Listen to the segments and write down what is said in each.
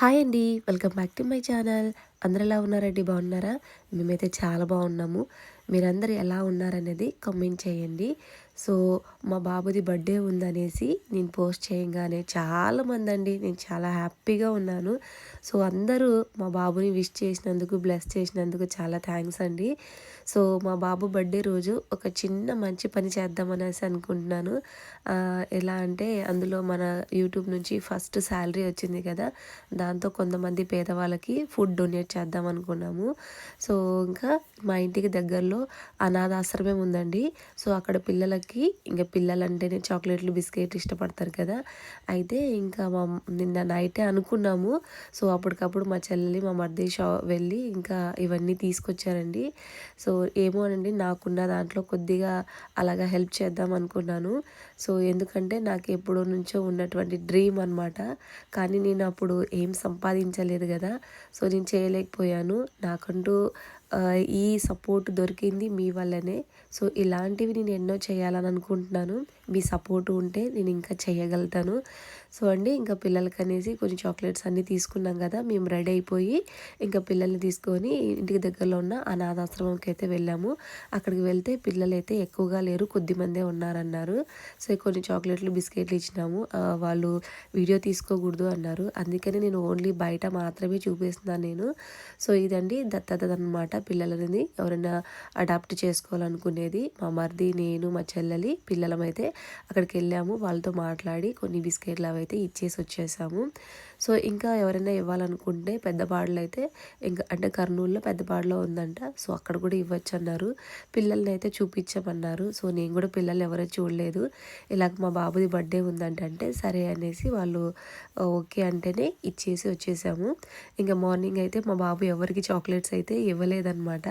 Hi అండి welcome back to my channel. అందరు ఎలా ఉన్నారండి? బాగున్నారా? మేమైతే చాలా బాగున్నాము. మీరందరూ ఎలా ఉన్నారనేది కామెంట్ చేయండి. సో మా బాబుది బర్త్డే ఉందనేసి నేను పోస్ట్ చేయగానే చాలామంది అండి నేను చాలా హ్యాపీగా ఉన్నాను. సో అందరూ మా బాబుని విష్ చేసినందుకు బ్లెస్ చేసినందుకు చాలా థ్యాంక్స్ అండి. సో మా బాబు బర్త్డే రోజు ఒక చిన్న మంచి పని చేద్దామనేసి అనుకుంటున్నాను. ఎలా అంటే అందులో మన యూట్యూబ్ నుంచి ఫస్ట్ శాలరీ వచ్చింది కదా దాంతో కొంతమంది పేదవాళ్ళకి ఫుడ్ డొనేట్ చేద్దాం అనుకున్నాము. సో ఇంకా మా ఇంటికి దగ్గరలో అనాథాశ్రమం ఉందండి. సో అక్కడ పిల్లలకి ఇంకా పిల్లలంటేనే చాక్లెట్లు బిస్కెట్లు ఇష్టపడతారు కదా. అయితే ఇంకా మా నిన్న నైటే అనుకున్నాము. సో అప్పటికప్పుడు మా చెల్లెలి మా మర్ది షా వెళ్ళి ఇంకా ఇవన్నీ తీసుకొచ్చారండి. సో ఏమో అనండి నాకున్న దాంట్లో కొద్దిగా అలాగా హెల్ప్ చేద్దాం అనుకున్నాను. సో ఎందుకంటే నాకు ఎప్పుడో నుంచో ఉన్నటువంటి డ్రీమ్ అనమాట కానీ నేను అప్పుడు ఏం సంపాదించలేదు కదా. సో నేను చేయలేకపోయాను. నాకంటూ ఈ సపోర్ట్ దొరికింది మీ వల్లనే. సో ఇలాంటివి నేను ఎన్నో చేయాలని అనుకుంటున్నాను. మీ సపోర్ట్ ఉంటే నేను ఇంకా చేయగలుగుతాను. సో అండి ఇంకా పిల్లలకి అనేసి కొన్ని చాక్లెట్స్ అన్నీ తీసుకున్నాం కదా మేము రెడీ అయిపోయి ఇంకా పిల్లల్ని తీసుకొని ఇంటికి దగ్గరలో ఉన్న అనాథాశ్రమంకి అయితే వెళ్ళాము. అక్కడికి వెళ్తే పిల్లలు అయితే ఎక్కువగా లేరు కొద్ది మందే ఉన్నారన్నారు. సో కొన్ని చాక్లెట్లు బిస్కెట్లు ఇచ్చినాము. వాళ్ళు వీడియో తీసుకోకూడదు అన్నారు. అందుకని నేను ఓన్లీ బయట మాత్రమే చూపిస్తున్నాను నేను. సో ఇదండి దత్తత అనమాట పిల్లలని ఎవరైనా అడాప్ట్ చేసుకోవాలనుకునేది మా మరిది నేను మా చెల్లెలి పిల్లలమైతే అక్కడికి వెళ్ళాము. వాళ్ళతో మాట్లాడి కొన్ని బిస్కెట్లు అవి అయితే ఇచ్చేసి వచ్చేసాము. సో ఇంకా ఎవరైనా ఇవ్వాలనుకుంటే పెద్దపాడులో అయితే ఇంకా అంటే కర్నూలులో పెద్దపాడులో ఉందంట. సో అక్కడ కూడా ఇవ్వచ్చు అన్నారు పిల్లల్ని అయితే చూపించమన్నారు. సో నేను కూడా పిల్లలు ఎవరో చూడలేదు. ఇలాగ మా బాబుది బర్త్డే ఉందంట అంటే సరే అనేసి వాళ్ళు ఓకే అంటేనే ఇచ్చేసి వచ్చేసాము. ఇంకా మార్నింగ్ అయితే మా బాబు ఎవరికి చాక్లెట్స్ అయితే ఇవ్వలేదన్నమాట.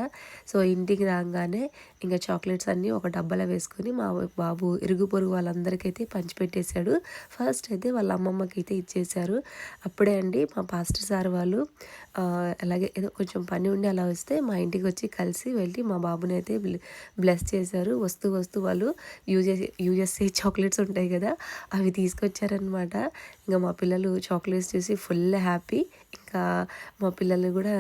సో ఇంటికి రాగానే ఇంకా చాక్లెట్స్ అన్నీ ఒక డబ్బాలో వేసుకొని మా బాబు ఇరుగు పొరుగు వాళ్ళందరికైతే పంచిపెట్టేశాడు. ఫస్ట్ అయితే వాళ్ళ అమ్మమ్మకి అయితే ఇచ్చేశారు. అప్పుడే అండి మా పాస్టర్ సార్ వాళ్ళు అలాగే ఏదో కొంచెం పని ఉండి అలా వస్తే మా ఇంటికి వచ్చి కలిసి వెళ్ళి మా బాబుని అయితే బ్లెస్ చేశారు. వస్తూ వస్తూ వాళ్ళు యూజెస్ యూఎస్ఏ చాక్లెట్స్ ఉంటాయి కదా అవి తీసుకొచ్చారనమాట ఇంకా మా పిల్లలు చాక్లెట్స్ చూసి ఫుల్ హ్యాపీ. ఇంకా మా పిల్లల్ని కూడా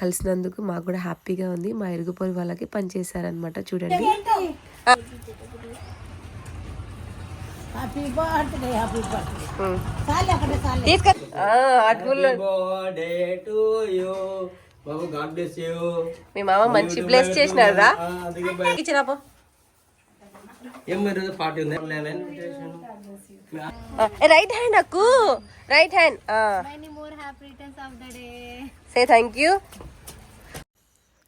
కలిసినందుకు మాకు కూడా హ్యాపీగా ఉంది. మా ఇరుగు పొరుగు వాళ్ళకి పనిచేశారనమాట చూడండి. మీ మామ మంచి బ్లెస్ చేసినారా ఇచ్చినాపో ఏం మీరు పార్టీ ఉంది? Right hand Akku. Right hand many more happy returns of the day say thank you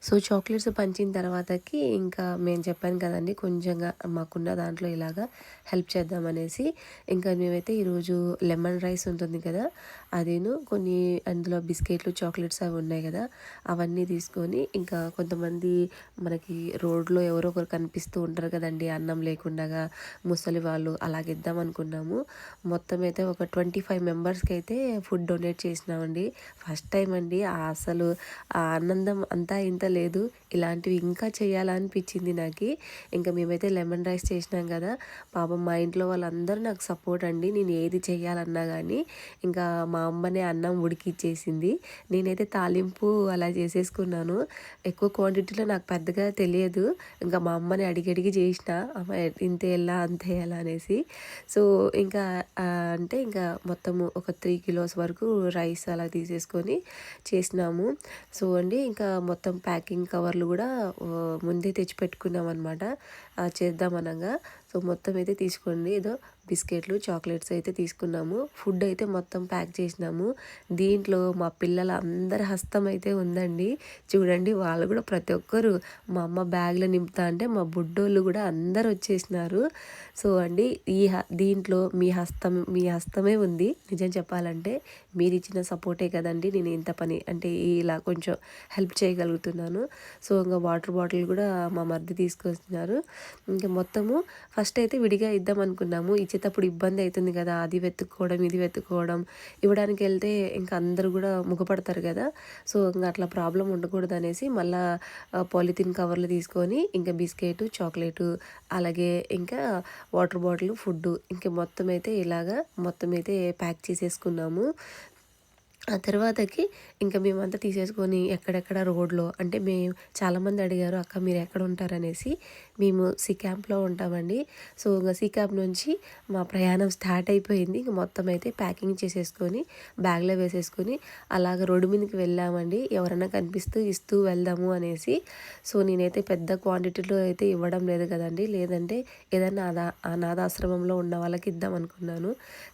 so chocolates పంచిన తర్వాతకి ఇంకా మేము చెప్పాను కదండి కొంచెంగా మాకున్న దాంట్లో ఇలాగా హెల్ప్ చేద్దామనేసి. ఇంకా మేమైతే ఈరోజు లెమన్ రైస్ ఉంటుంది కదా అదేను కొన్ని అందులో బిస్కెట్లు చాక్లెట్స్ అవి ఉన్నాయి కదా అవన్నీ తీసుకొని ఇంకా కొంతమంది మనకి రోడ్లో ఎవరో ఒకరు కనిపిస్తూ ఉంటారు కదండి అన్నం లేకుండా ముసలి వాళ్ళు అలాగిద్దాం అనుకున్నాము. మొత్తం అయితే ఒక ట్వంటీ ఫైవ్ మెంబర్స్కి అయితే ఫుడ్ డొనేట్ చేసినామండి. ఫస్ట్ టైం అండి అసలు ఆ ఆనందం అంతా ఇంత లేదు ఇలాంటివి ఇంకా చేయాలనిపించింది నాకు. ఇంకా మేమైతే లెమన్ రైస్ చేసినాం కదా పాపం మా ఇంట్లో వాళ్ళందరూ నాకు సపోర్ట్ అండి నేను ఏది చేయాలన్నా కానీ ఇంకా మా అమ్మనే అన్నం ఉడికిచ్చేసింది. నేనైతే తాలింపు అలా చేసేసుకున్నాను. ఎక్కువ క్వాంటిటీలో నాకు పెద్దగా తెలియదు. ఇంకా మా అమ్మని అడిగి అడిగి చేసిన అమ్మ ఇంత ఎలా అంత ఎలా? అనేసి. సో ఇంకా అంటే ఇంకా మొత్తము ఒక త్రీ కిలోస్ వరకు రైస్ అలా తీసేసుకొని చేసినాము. సో అండి ఇంకా మొత్తం ప్యాకింగ్ కవర్లు కూడా ముందే తెచ్చి పెట్టుకున్నాం అనమాట చేద్దామనగా సో మొత్తం అయితే తీసుకోండి. ఏదో బిస్కెట్లు చాక్లెట్స్ అయితే తీసుకున్నాము. ఫుడ్ అయితే మొత్తం ప్యాక్ చేసినాము. దీంట్లో మా పిల్లల అందరి హస్తం అయితే ఉందండి. చూడండి వాళ్ళు కూడా ప్రతి ఒక్కరు మా అమ్మ బ్యాగ్లో నింపుతా అంటే మా బుడ్డోళ్ళు కూడా అందరు వచ్చేసినారు. సో అండి ఈ హ- దీంట్లో మీ హస్తం మీ హస్తమే ఉంది. నిజం చెప్పాలంటే మీరు ఇచ్చిన సపోర్టే కదండి. నేను ఇంత పని అంటే ఇలా కొంచెం హెల్ప్ చేయగలుగుతున్నాను. సో ఇంకా వాటర్ బాటిల్ కూడా మా మరిది తీసుకొస్తున్నారు ఇంకా మొత్తము ఫస్ట్ అయితే విడిగా ఇద్దాం అనుకున్నాము. ఇచ్చేటప్పుడు ఇబ్బంది అవుతుంది కదా అది వెతుక్కోవడం ఇది వెతుక్కోవడం. ఇవ్వడానికి వెళ్తే ఇంకా అందరూ కూడా ముఖపడతారు కదా. సో ఇంకా అట్లా ప్రాబ్లం ఉండకూడదు అనేసి మళ్ళా పాలిథిన్ కవర్లు తీసుకొని ఇంకా బిస్కెట్ చాక్లెట్ అలాగే ఇంకా వాటర్ బాటిల్ ఫుడ్ ఇంకా మొత్తం అయితే ఇలాగా మొత్తం అయితే ప్యాక్ చేసేసుకున్నాము. ఆ తర్వాతకి ఇంకా మేమంతా తీసేసుకొని ఎక్కడెక్కడ రోడ్లో అంటే మేము చాలామంది అడిగారు అక్క మీరు ఎక్కడ ఉంటారనేసి మేము సి క్యాంప్లో ఉంటామండి. సో ఇంకా సి క్యాంప్ నుంచి మా ప్రయాణం స్టార్ట్ అయిపోయింది. ఇంక మొత్తం అయితే ప్యాకింగ్ చేసేసుకొని బ్యాగ్లో వేసేసుకొని అలాగ రోడ్డు మీదకి వెళ్ళామండి. ఎవరైనా కనిపిస్తూ ఇస్తూ వెళ్దాము అనేసి. సో నేనైతే పెద్ద క్వాంటిటీలో అయితే ఇవ్వడం లేదు కదండి. లేదంటే ఏదైనా అదా అనాథాశ్రమంలో ఉన్న వాళ్ళకి ఇద్దాం అనుకున్నాను.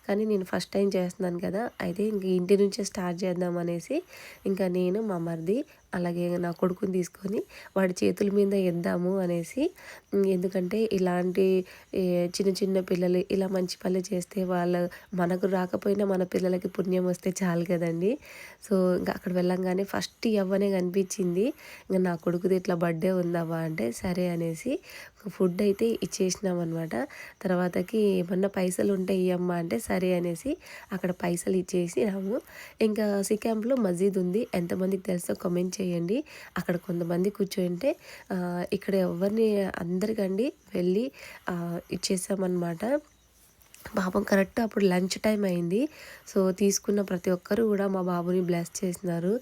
కానీ నేను ఫస్ట్ టైం చేస్తున్నాను కదా. అయితే ఇంక ఇంటి నుంచే స్టార్ట్ చేద్దాం అనేసి ఇంకా నేను మా మరిది అలాగే నా కొడుకుని తీసుకొని వాడి చేతుల మీద ఇద్దాము అనేసి ఎందుకంటే ఇలాంటి చిన్న చిన్న పిల్లలు ఇలా మంచి పనులు చేస్తే వాళ్ళ మనకు రాకపోయినా మన పిల్లలకి పుణ్యం వస్తే చాలు కదండి. సో ఇంకా అక్కడ వెళ్ళంగానే ఫస్ట్ ఎవ్వనే కనిపించింది. ఇంకా నా కొడుకుది ఇట్లా బర్త్డే ఉందావా అంటే సరే అనేసి ఫుడ్ అయితే ఇచ్చేసినాం అనమాట తర్వాతకి ఏమన్నా పైసలు ఉంటే ఇయ్యమ్మా అంటే సరే అనేసి అక్కడ పైసలు ఇచ్చేసినాము. ఇంకా సి క్యాంప్లో మస్జిద్ ఉంది. ఎంతమందికి తెలుసో చేసి చేయండి. అక్కడ కొంతమంది కూర్చోంటే ఇక్కడ ఎవరిని అందరికండి వెళ్ళి ఇచ్చేసామన్నమాట. పాపం కరెక్ట్ అప్పుడు లంచ్ టైం అయింది. సో తీసుకున్న ప్రతి ఒక్కరు కూడా మా బాబుని బ్లెస్ చేసినారు.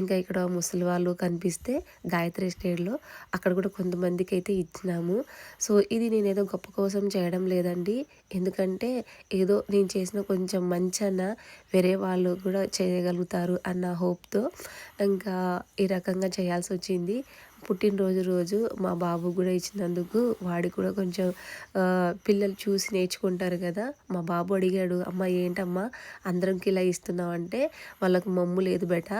ఇంకా ఇక్కడ ముసలి వాళ్ళు కనిపిస్తే గాయత్రి స్టేట్లో అక్కడ కూడా కొంతమందికి అయితే ఇచ్చినాము. సో ఇది నేను ఏదో గొప్ప కోసం చేయడం లేదండి. ఎందుకంటే ఏదో నేను చేసిన కొంచెం మంచి అన్న వేరే వాళ్ళు కూడా చేయగలుగుతారు అన్న హోప్తో ఇంకా ఈ రకంగా చేయాల్సి వచ్చింది. పుట్టినరోజు రోజు మా బాబు కూడా ఇచ్చినందుకు వాడు కూడా కొంచెం పిల్లలు చూసి నేర్చుకుంటారు కదా. మా బాబు అడిగాడు అమ్మ ఏంటమ్మా అందరంకి ఇలా ఇస్తున్నావు అంటే వాళ్ళకి మమ్ము లేదు బెట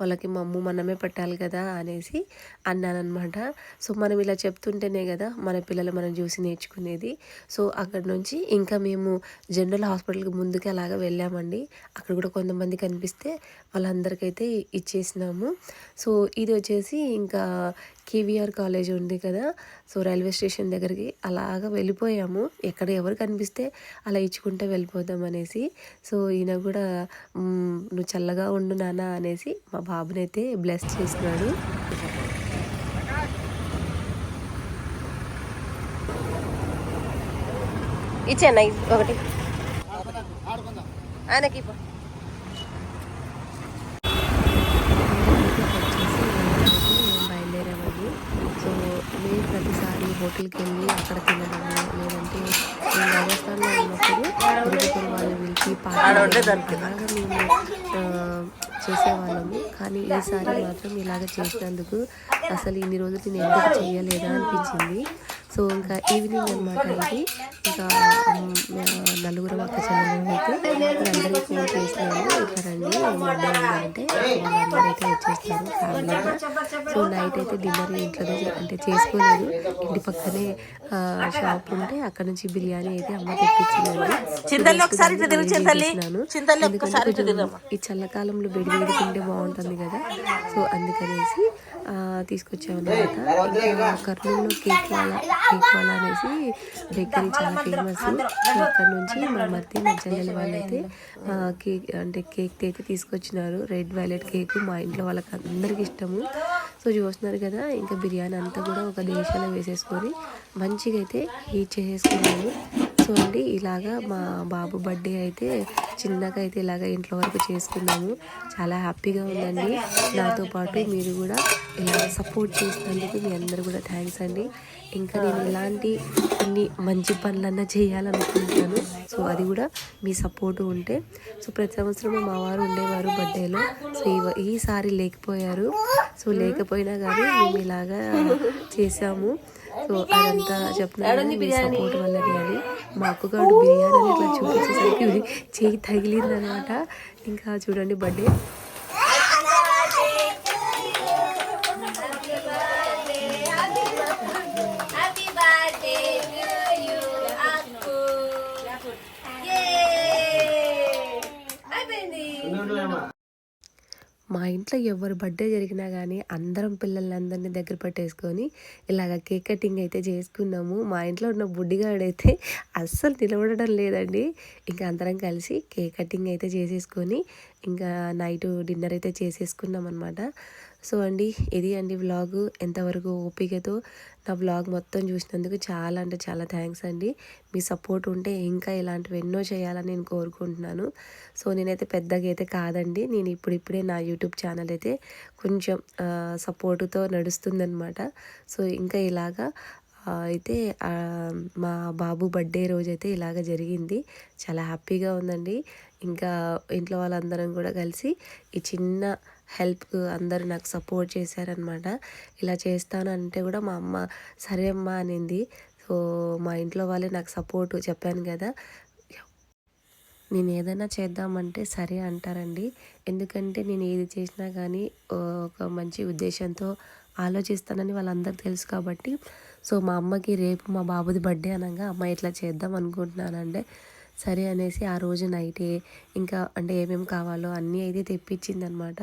వాళ్ళకి మమ్ము మనమే పెట్టాలి కదా అనేసి అన్నానమాట సో మనం ఇలా చెప్తుంటేనే కదా మన పిల్లలు మనం చూసి నేర్చుకునేది. సో అక్కడ నుంచి ఇంకా మేము జనరల్ హాస్పిటల్కి ముందుకు అలాగా వెళ్ళామండి. అక్కడ కూడా కొంతమంది కనిపిస్తే వాళ్ళందరికైతే ఇచ్చేసినాము. సో ఇది వచ్చేసి ఇంకా కేవీఆర్ కాలేజ్ ఉంది కదా సో రైల్వే స్టేషన్ దగ్గరికి అలాగా వెళ్ళిపోయాము. ఎక్కడ ఎవరు కనిపిస్తే అలా ఇచ్చుకుంటే వెళ్ళిపోదాం అనేసి. సో ఈయన కూడా నువ్వు చల్లగా ఉండు నాన్న అనేసి మా బాబునైతే బ్లెస్ చేసినాడు ఇచ్చాను ఒకటి. ఆయనకి ఇవ్వు. బయలుదేరామండి సో మేము ప్రతిసారి వెళ్ళి అక్కడ తినడము లేదంటే మేము రాజస్థాన్లో ఉన్నప్పుడు ఇరుగుతున్న వాళ్ళు పిలిచి పార్టీ అలాగా మేము చేసేవాళ్ళము. కానీ ఈసారి మాత్రం ఇలాగ చేసినందుకు అసలు ఇన్ని రోజులు నేను ఎందుకు చేయలేదా అనిపించింది. సో ఇంకా ఈవినింగ్ అనమాట ఇది. ఇంకా నలుగురు అక్క చెల్లెలు అయితే అందరికీ ఫోన్ చేసినాము ఇట్లా రండి అంటే అయితే వచ్చేస్తారు సో నైట్ అయితే డిన్నర్ ఇంట్లోనే చే- అంటే చేసుకోలేదు. ఇంటి పక్కనే షాప్ ఉంటే అక్కడ నుంచి బిర్యానీ అయితే అమ్మ తెప్పించిందండి. ఇట్లా ఇట్లా. ఈ చల్లకాలంలో వేడి వేడి తింటే బాగుంటుంది కదా. సో అందుకనేసి తీసుకొచ్చామన్నమాట. ఇంకా. కర్నూలులో కేక్ వాలా కేక్ వాలా అనేసి బేకరీ చాలా ఫేమస్. అక్కడ నుంచి మా మధ్య మా చెల్లెలు వాళ్ళైతే ఆ, కేక్ అంటే కేక్ అయితే తీసుకొచ్చినారు. రెడ్ చాక్లెట్ కేక్ మా ఇంట్లో వాళ్ళకి అందరికి ఇష్టము. సో చూస్తున్నారు కదా ఇంకా బిర్యానీ అంతా కూడా ఒక దేశాలో వేసేసుకొని మంచిగా అయితే హీట్ చేసేసుకున్నాము సో అండి ఇలాగా మా బాబు బర్త్డే అయితే చిన్నగా అయితే ఇలాగ ఇంట్లో వరకు చేసుకున్నాము. చాలా హ్యాపీగా ఉందండి. నాతో పాటు మీరు కూడా ఇలా సపోర్ట్ చేసినందుకు మీ అందరూ కూడా థ్యాంక్స్ అండి. ఇంకా నేను ఇలాంటి కొన్ని మంచి పనులన్నా చేయాలనుకుంటున్నాను సో అది కూడా మీ సపోర్ట్ ఉంటే. సో ప్రతి సంవత్సరం మా వారు ఉండేవారు బర్త్డేలో. సో ఈ ఈసారి లేకపోయారు. సో లేకపోయినా కానీ మేము ఇలాగా చేసాము సో అదంతా చెప్తున్నాను మీ సపోర్ట్ వల్లనే అని మా అక్కగాడు బిర్యానీ ఇట్లా చూపించేసరికి చేయి తగిలిందనమాట. ఇంకా చూడండి బర్త్డే. మా ఇంట్లో ఎవరు బర్త్డే జరిగినా కానీ అందరం పిల్లలందరినీ దగ్గర పెట్టేసుకొని ఇలాగ కేక్ కటింగ్ అయితే చేసుకున్నాము. మా ఇంట్లో ఉన్న బుడ్డిగాడైతే అస్సలు నిలబడడం లేదండి. ఇంకా అందరం కలిసి కేక్ కటింగ్ అయితే చేసేసుకొని ఇంకా నైట్ డిన్నర్ అయితే చేసేసుకున్నాం అనమాట సో అండి ఇది అండి వ్లాగ్. ఎంతవరకు ఓపికతో నా వ్లాగ్ మొత్తం చూసినందుకు చాలా అంటే చాలా థ్యాంక్స్ అండి. మీ సపోర్ట్ ఉంటే ఇంకా ఇలాంటివి ఎన్నో చేయాలని నేను కోరుకుంటున్నాను. సో నేనైతే పెద్దగా అయితే కాదండి. నేను ఇప్పుడిప్పుడే నా యూట్యూబ్ ఛానల్ అయితే కొంచెం సపోర్టుతో నడుస్తుందన్నమాట. సో ఇంకా ఇలాగా అయితే మా బాబు బర్త్డే రోజు అయితే ఇలాగ జరిగింది. చాలా హ్యాపీగా ఉందండి. ఇంకా ఇంట్లో వాళ్ళందరం కూడా కలిసి ఈ చిన్న హెల్ప్ అందరూ నాకు సపోర్ట్ చేశారనమాట. ఇలా చేస్తాను అంటే కూడా మా అమ్మ సరే అమ్మా అనింది. సో మా ఇంట్లో వాళ్ళే నాకు సపోర్ట్ చెప్పాను కదా. నేను ఏదైనా చేద్దామంటే సరే అంటారండి. ఎందుకంటే నేను ఏది చేసినా కానీ ఒక మంచి ఉద్దేశంతో ఆలోచిస్తానని వాళ్ళందరూ తెలుసు కాబట్టి. సో మా అమ్మకి రేపు మా బాబుది బర్త్డే అనగా అమ్మ ఇట్లా చేద్దాం అనుకుంటున్నానంటే సరే అనేసి ఆ రోజు నైటే ఇంకా అంటే ఏమేమి కావాలో అన్నీ అయితే తెప్పించింది అనమాట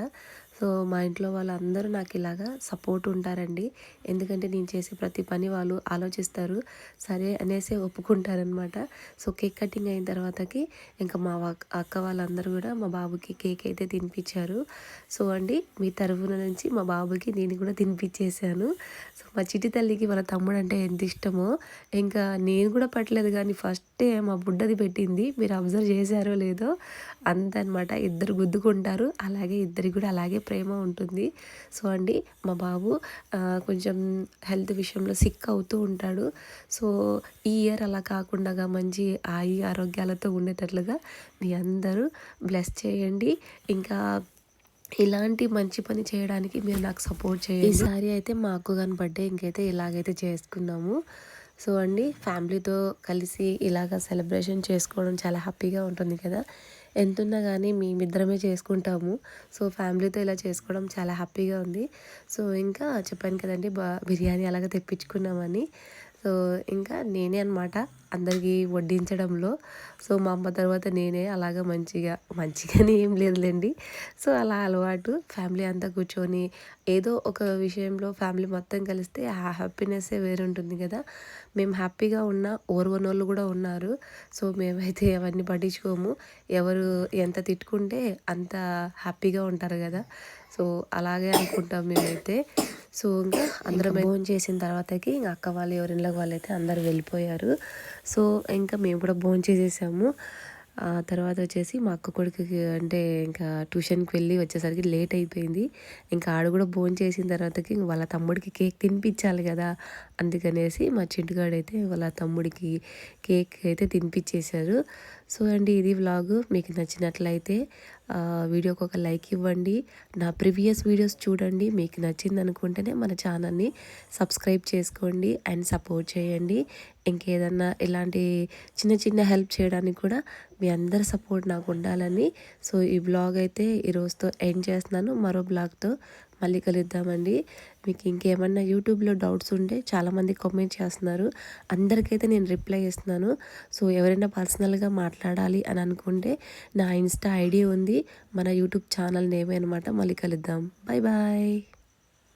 సో మా ఇంట్లో వాళ్ళందరూ నాకు ఇలాగా సపోర్ట్ ఉంటారండి. ఎందుకంటే నేను చేసే ప్రతి పని వాళ్ళు ఆలోచిస్తారు. సరే అనేసి ఒప్పుకుంటారనమాట సో కేక్ కటింగ్ అయిన తర్వాతకి ఇంకా మా అక్క వాళ్ళందరూ కూడా మా బాబుకి కేక్ అయితే తినిపించారు సో అండి మీ తరఫున నుంచి మా బాబుకి నేను కూడా తినిపించేశాను సో మా చిట్టి తల్లికి వాళ్ళ తమ్ముడు అంటే ఎంత ఇష్టమో ఇంకా నేను కూడా పట్టలేదు కానీ ఫస్టే మా బుడ్డది పెట్టింది. మీరు అబ్జర్వ్ చేశారో లేదో అంత అనమాట ఇద్దరు గుద్దుకుంటారు. అలాగే ఇద్దరికి కూడా అలాగే ప్రేమ ఉంటుంది. సో అండి మా బాబు కొంచెం హెల్త్ విషయంలో సిక్ అవుతూ ఉంటాడు. సో ఈ ఇయర్ అలా కాకుండా మంచి ఆయు ఆరోగ్యాలతో ఉండేటట్లుగా మీ అందరూ బ్లెస్ చేయండి. ఇంకా ఇలాంటి మంచి పని చేయడానికి మీరు నాకు సపోర్ట్ చేయండి. ఈసారి అయితే మా అక్క గాని ఇంకైతే ఇలాగైతే చేసుకున్నాము. సో అండి ఫ్యామిలీతో కలిసి ఇలాగ సెలబ్రేషన్ చేసుకోవడం చాలా హ్యాపీగా ఉంటుంది కదా. ఎంతున్నా కానీ మేమిద్దరమే చేసుకుంటాము. సో ఫ్యామిలీతో ఇలా చేసుకోవడం చాలా హ్యాపీగా ఉంది. సో ఇంకా చెప్పాను కదండి బా బిర్యానీ అలాగ తెప్పించుకున్నామని. సో ఇంకా నేనే అనమాట అందరికీ వడ్డించడంలో. సో మా అమ్మ తర్వాత నేనే అలాగ మంచిగా మంచిగానే ఏం లేదులేండి. సో అలా అలవాటు ఫ్యామిలీ అంతా కూర్చొని ఏదో ఒక విషయంలో ఫ్యామిలీ మొత్తం కలిస్తే ఆ హ్యాపీనెస్సే వేరుంటుంది కదా. మేము హ్యాపీగా ఉన్న ఓర్వనోళ్ళు కూడా ఉన్నారు. సో మేమైతే అవన్నీ పట్టించుకోము. ఎవరు ఎంత తిట్టుకుంటే అంత హ్యాపీగా ఉంటారు కదా. సో అలాగే అనుకుంటాం మేమైతే. సో ఇంకా అందరం భోజనం చేసిన తర్వాతకి ఇంకా అక్క వాళ్ళు ఎవరిళ్ళకి వాళ్ళు అయితే అందరు వెళ్ళిపోయారు. సో ఇంకా మేము కూడా భోజనం చేసేసాము. ఆ తర్వాత వచ్చేసి మా అక్క కొడుకుకి అంటే ఇంకా ట్యూషన్కి వెళ్ళి వచ్చేసరికి లేట్ అయిపోయింది. ఇంకా ఆడు కూడా భోజనం చేసిన తర్వాతకి వాళ్ళ తమ్ముడికి కేక్ తినిపించాలి కదా అందుకనేసి మా చింటుగాడైతే వాళ్ళ తమ్ముడికి కేక్ అయితే తినిపించేశారు. సో అండి ఇది వ్లాగ్. మీకు నచ్చినట్లయితే వీడియోకి ఒక లైక్ ఇవ్వండి. నా ప్రీవియస్ వీడియోస్ చూడండి. మీకు నచ్చింది అనుకుంటేనే మన ఛానల్ని సబ్స్క్రైబ్ చేసుకోండి అండ్ సపోర్ట్ చేయండి. ఇంకేదన్నా ఇలాంటి చిన్న చిన్న హెల్ప్ చేయడానికి కూడా మీ అందరి సపోర్ట్ నాకు ఉండాలని. సో ఈ బ్లాగ్ అయితే ఈ రోజుతో ఎండ్ చేస్తున్నాను. మరో బ్లాగ్తో మళ్ళీ కలుద్దామండి. మీకు ఇంకేమన్నా యూట్యూబ్లో డౌట్స్ ఉంటే చాలామంది కామెంట్ చేస్తున్నారు. అందరికైతే నేను రిప్లై ఇస్తున్నాను. సో ఎవరైనా పర్సనల్గా మాట్లాడాలి అని అనుకుంటే నా ఇన్స్టా ఐడి ఉంది. మన యూట్యూబ్ ఛానల్ నేమే అనమాట మళ్ళీ కలుద్దాం. Bye bye.